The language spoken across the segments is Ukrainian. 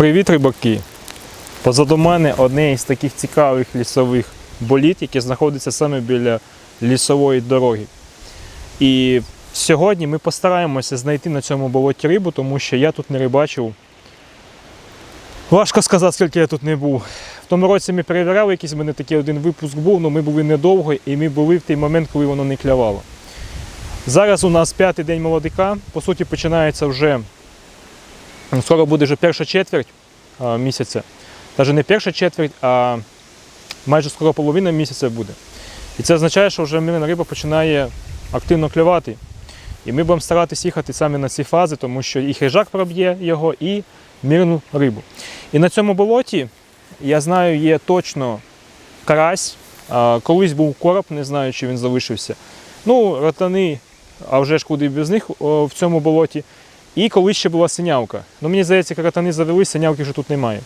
Привіт, рибаки! Позаду мене одне із таких цікавих лісових боліт, яке знаходиться саме біля лісової дороги. І сьогодні ми постараємося знайти на цьому болоті рибу, тому що я тут не рибачив. Важко сказати, скільки я тут не був. В тому році ми перевіряли, якийсь в мене такий один випуск був, але ми були недовго і ми були в той момент, коли воно не клявало. Зараз у нас п'ятий день молодика. По суті, починається вже скоро буде вже перша четверть місяця. Навіть не перша четверть, а майже скоро половина місяця буде. І це означає, що вже мирна риба починає активно клювати. І ми будемо старатися їхати саме на ці фази, тому що і хижак проб'є його, і мирну рибу. І на цьому болоті, я знаю, є точно карась. Колись був короб, не знаю, чи він залишився. Ну, ротани, а вже ж куди без них в цьому болоті. І колись ще була синявка. Ну, мені здається, каратани завели, синявки вже тут немає.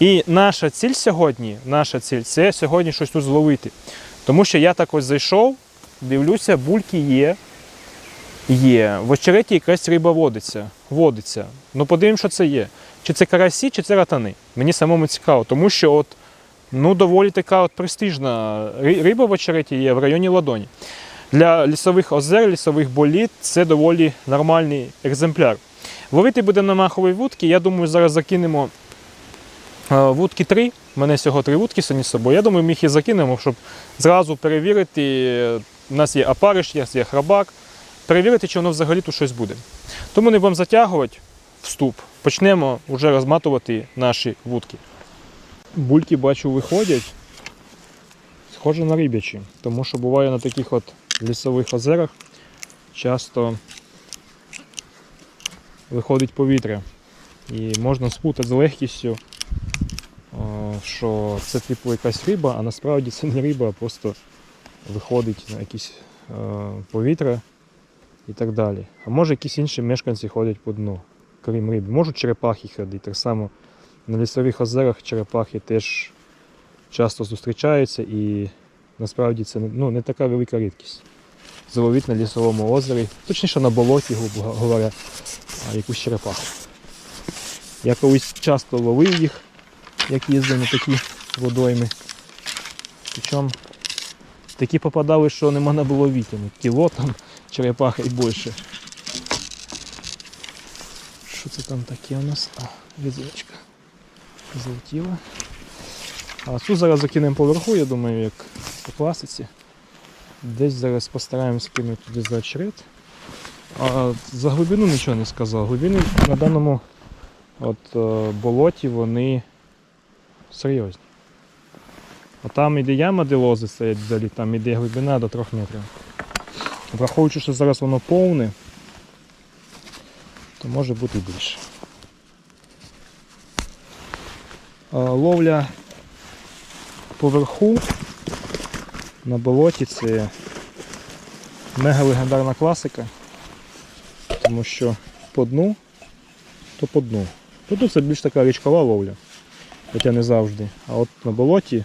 І наша ціль сьогодні, наша ціль це сьогодні щось тут зловити. Тому що я так ось зайшов, дивлюся, бульки є. Є. В очереті якась риба водиться. водиться. Ну подивимось, що це є. Чи це карасі, чи це ратани. Мені самому цікаво, тому що от, ну, доволі така от престижна риба в очереті є в районі ладоні. Для лісових озер, лісових боліт це доволі нормальний екземпляр. Ловити будемо на маховій вудки. Я думаю, зараз закинемо е, вудки 3. У мене всього три вудки сьогодні з собою. Я думаю, ми їх і закинемо, щоб зразу перевірити. У нас є опариш, у нас є храбак. Перевірити, чи воно взагалі тут щось буде. Тому не будемо затягувати вступ. Почнемо вже розматувати наші вудки. Бульки, бачу, виходять. Схоже на рибячі, тому що буває на таких от лісових озерах часто виходить повітря. І можна спутати з легкістю, що це типу якась риба, а насправді це не риба, а просто виходить на якесь е, повітря і так далі. А може якісь інші мешканці ходять по дну, крім риби. Можуть черепахи ходити. Так само на лісових озерах черепахи теж часто зустрічаються і насправді це ну, не така велика рідкість. Зловити на лісовому озері, точніше на болоті, грубо говоря, якусь черепаху. Я колись часто ловив їх, як їздив на такі водойми. Причому такі попадали, що не можна було витягнути. Кіло там черепаха і більше. Що це там таке у нас? А, візочка злетіла. А цю зараз закинемо поверху, я думаю, як по класиці. Десь зараз постараємось кинути туди за очерет. А за глибину нічого не сказав. Глибини на даному от, е, болоті вони серйозні. А там іде яма, де лози стоять вдалі, там іде глибина до 3 метрів. Враховуючи, що зараз воно повне, то може бути більше. Ловля поверху на болоті це мега легендарна класика, тому що по дну, то по дну. По дну це більш така річкова ловля, хоча не завжди. А от на болоті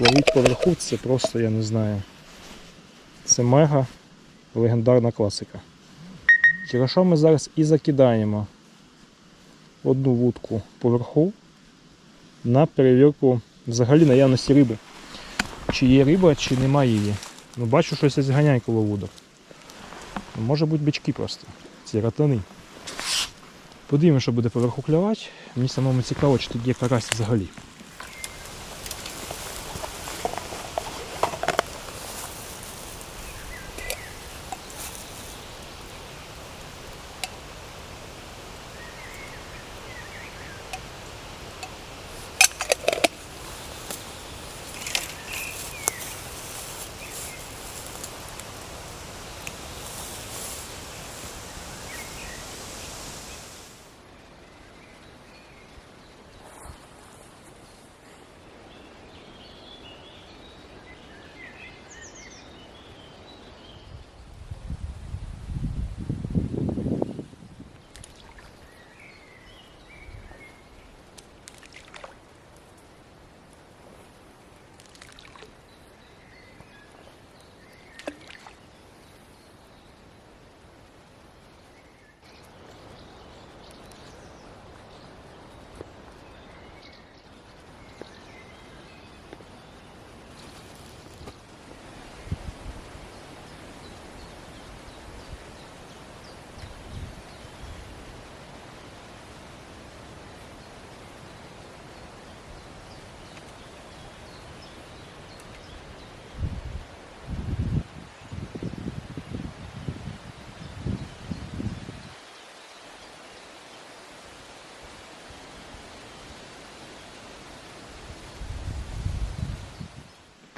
ловити поверху це просто, я не знаю. Це мега легендарна класика. Через що ми зараз і закидаємо одну вудку поверху на перевірку взагалі наявності риби. Чи є риба, чи немає її. Ну, бачу, щось зганяє коло вудок. Може бути бички просто. Ці ратани. Подивимося, що буде поверху клювати. Мені самому цікаво, чи тут є карась взагалі.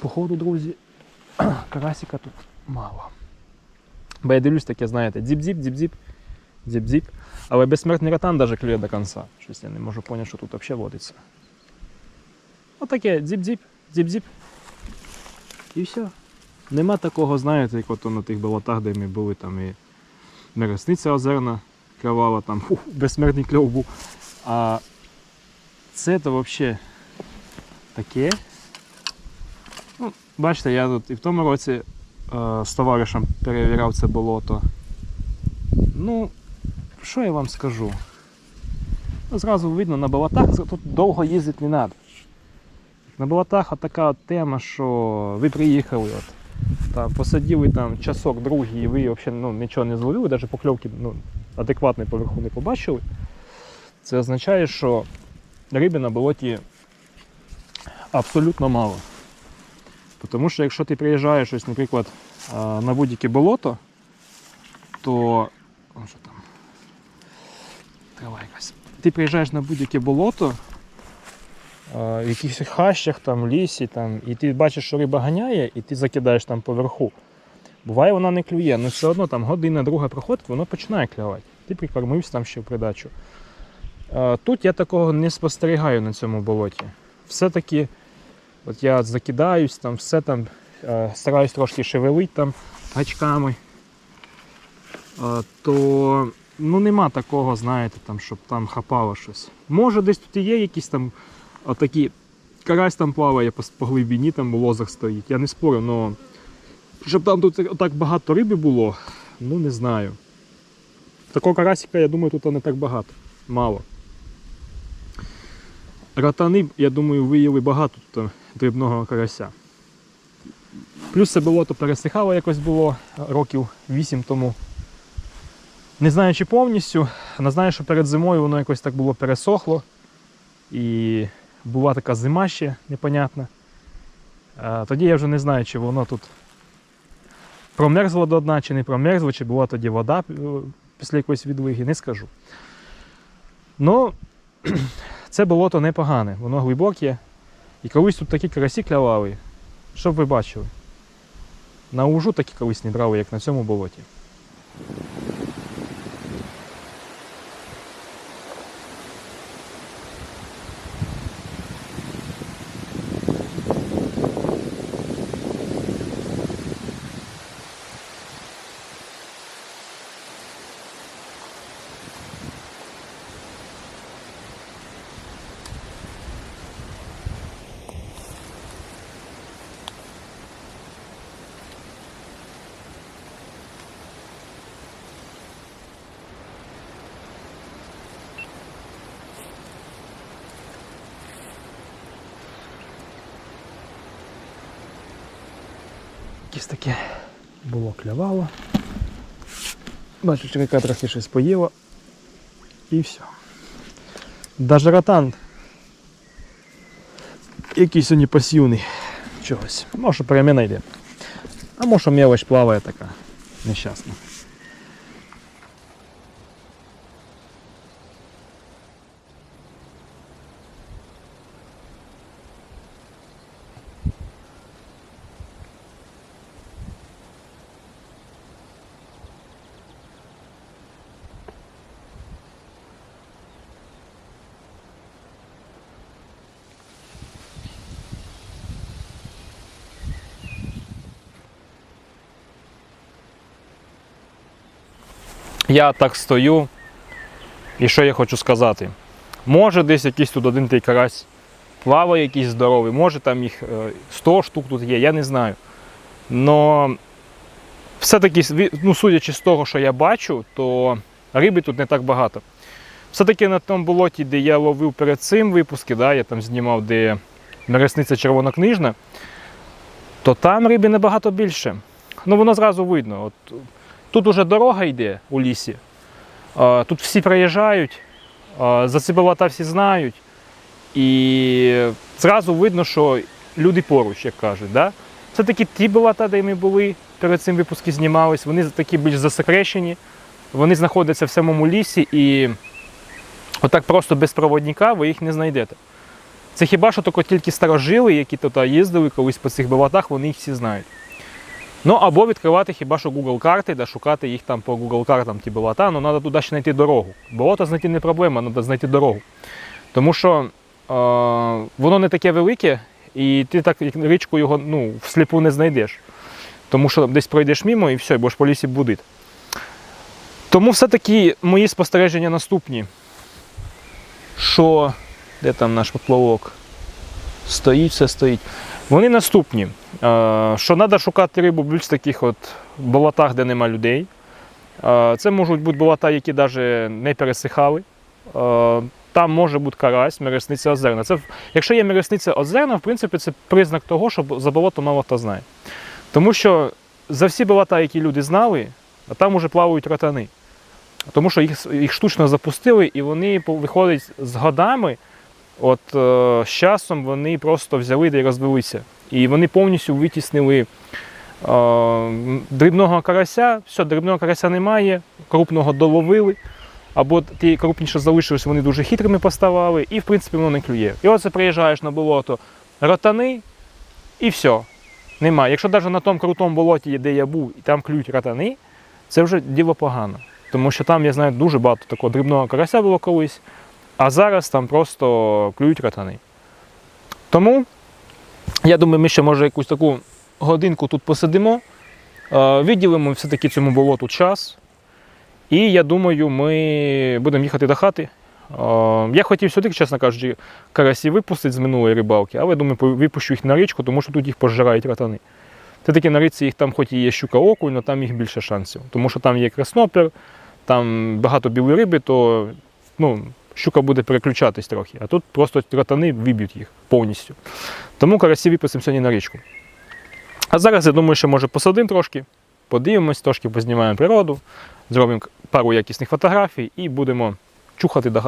Походу, друзі, карасика тут мало. Бо я дивлюсь таке, знаєте, дзіп-дзіп, дзіп-дзіп, дзіп-дзіп. Але безсмертний ротан навіть клює до кінця. Щось я не можу зрозуміти, що тут взагалі водиться. Отаке дзіп-дзіп, дзіп-дзіп. І все. Нема такого, знаєте, як от на тих болотах, де ми були там і нересниця озерна кривала, там фу, безсмертний кльов був. А це то взагалі таке. Бачите, я тут і в тому році е, з товаришем перевіряв це болото. Ну, що я вам скажу? Ну, Зразу видно на болотах тут довго їздити не треба. На болотах така от тема, що ви приїхали, от, там, посадили там часок другий, і ви взагалі ну, нічого не зловили, навіть покльовки ну, адекватної поверху не побачили. Це означає, що риби на болоті абсолютно мало. Тому що якщо ти приїжджаєш, ось, наприклад, на будь-яке болото, то. Що там? Трава якась. Ти приїжджаєш на будь-яке болото, в якихось хащах, там, лісі, там, і ти бачиш, що риба ганяє, і ти закидаєш там поверху. Буває, вона не клює, але все одно там година друга проходить, воно починає клювати. Ти прикормився там ще в придачу. Тут я такого не спостерігаю на цьому болоті. Все-таки от я закидаюсь, там все там, е, стараюсь трошки шевелити там гачками. Е, То ну, нема такого, знаєте, там, щоб там хапало щось. Може десь тут і є якісь там отакі. Карась там плаває по, глибині, там лозах стоїть. Я не спорю, але щоб там тут так багато риби було, ну не знаю. Такого карасика, я думаю, тут не так багато. Мало. Ротани, я думаю, виїли багато тут дрібного карася. Плюс це болото пересихало якось було років 8 тому. Не знаю, чи повністю, але знаю, що перед зимою воно якось так було пересохло. І була така зима ще непонятна. Тоді я вже не знаю, чи воно тут промерзло до дна, чи не промерзло, чи була тоді вода е, після якоїсь відлиги, не скажу. Ну, це болото непогане, воно глибоке. І колись тут такі карасі клявали. Щоб ви бачили. На ужу такі колись не брали, як на цьому болоті. Якесь таке було клявало. Бачу, черека трохи щось поїла. І все. Даже ротан. Якийсь сьогодні пасівний чогось. Може переміна йде. А може мелочь плаває така нещасна. Я так стою. І що я хочу сказати? Може десь якийсь тут один той карась плаває якийсь здоровий, може там їх е, 100 штук тут є, я не знаю. Но все-таки, ну, судячи з того, що я бачу, то риби тут не так багато. Все-таки на тому болоті, де я ловив перед цим випуски, да, я там знімав, де нересниця червонокнижна, то там риби набагато більше. Ну воно зразу видно. От, тут уже дорога йде у лісі. Тут всі приїжджають, за ці болота всі знають. І зразу видно, що люди поруч, як кажуть. Да? Це такі ті болота, де ми були, перед цим випуски знімались, вони такі більш засекречені, вони знаходяться в самому лісі і отак просто без проводника ви їх не знайдете. Це хіба що тільки старожили, які тут їздили колись по цих болотах, вони їх всі знають. Ну або відкривати хіба що Google карти, да шукати їх там по Google картам ті болота, ну треба туди ще знайти дорогу. Болото знайти не проблема, треба знайти дорогу. Тому що е, воно не таке велике, і ти так річку його ну, всліпу не знайдеш. Тому що десь пройдеш мимо і все, і будеш по лісі будити. Тому все-таки мої спостереження наступні. Що, де там наш поплавок? Стоїть, все стоїть. Вони наступні. Е, Що треба шукати рибу більш таких от болотах, де нема людей. Е, Це можуть бути болота, які навіть не пересихали. Е, Там може бути карась, мересниця озерна. Це, якщо є мересниця озерна, в принципі, це признак того, що за болото мало хто знає. Тому що за всі болота, які люди знали, там уже плавають ротани. Тому що їх, їх штучно запустили, і вони виходять з годами. От е, з часом вони просто взяли та й розвелися. І вони повністю витіснили е, дрібного карася. Все, дрібного карася немає, крупного доловили. Або ті крупні, що залишились, вони дуже хитрими поставали, і в принципі воно не клює. І оце приїжджаєш на болото, ротани, і все. Немає. Якщо навіть на тому крутому болоті, де я був, і там клюють ротани, це вже діло погано. Тому що там, я знаю, дуже багато такого дрібного карася було колись, а зараз там просто клюють ротани. Тому я думаю, ми ще може якусь таку годинку тут посидимо, е, виділимо все-таки цьому болоту час. І я думаю, ми будемо їхати до хати. Е, Я хотів сюди, чесно кажучи, карасі випустити з минулої рибалки, але думаю, випущу їх на річку, тому що тут їх пожирають ротани. Це таки на річці їх там хоч і є щука окунь, але там їх більше шансів. Тому що там є краснопер, там багато білої риби, то ну, щука буде переключатись трохи. А тут просто ротани виб'ють їх повністю. Тому карасі випустимо сьогодні на річку. А зараз я думаю, що може посадимо трошки, подивимось, трошки познімаємо природу, зробимо пару якісних фотографій і будемо чухати до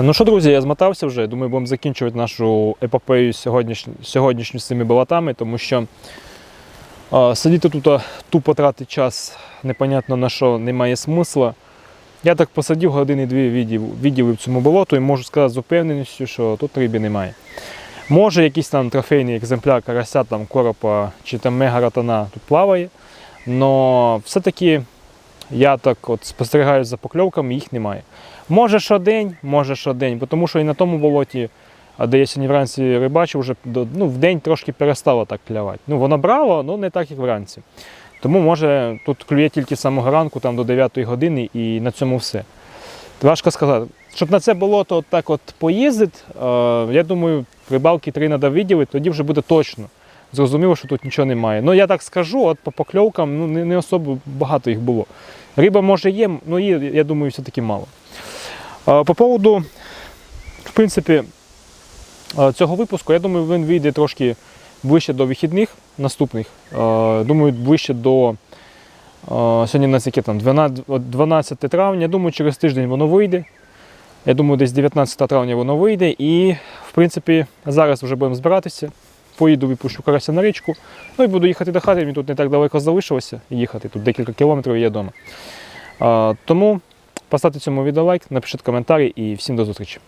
Ну що, друзі, я змотався вже. Думаю, будемо закінчувати нашу епопею сьогоднішню, сьогоднішню з цими болотами, тому що а, сидіти тут а, тупо тратити час, непонятно на що, немає смисла. Я так посадів години-дві відділ, відділив цьому болоту і можу сказати з упевненістю, що тут риби немає. Може, якийсь там трофейний екземпляр карася, там, коропа чи там мегаратана тут плаває, але все-таки я так от спостерігаю за покльовками, їх немає. Може щодень, може щодень, тому що і на тому болоті, де я сьогодні вранці рибачив, вже ну, в день трошки перестало так клявати. Ну, воно брало, але не так, як вранці. Тому може тут клює тільки з самого ранку, там до 9 години, і на цьому все. Важко сказати. Щоб на це болото от так от поїздити, е, я думаю, рибалки три треба виділити, тоді вже буде точно. Зрозуміло, що тут нічого немає. Ну я так скажу, от по покльовкам ну, не, не особо багато їх було. Риба може є, ну її, я думаю, все-таки мало. По поводу, в принципі, цього випуску, я думаю, він вийде трошки ближче до вихідних наступних. Думаю, ближче до сьогодні у нас яке там 12, от 12 травня. Думаю, через тиждень воно вийде. Я думаю, десь 19 травня воно вийде. І, в принципі, зараз вже будемо збиратися. Поїду, випущу карася на річку. Ну і буду їхати до хати. Мені тут не так далеко залишилося їхати. Тут декілька кілометрів є вдома. Тому поставте цьому відео лайк, напишіть коментарі і всім до зустрічі.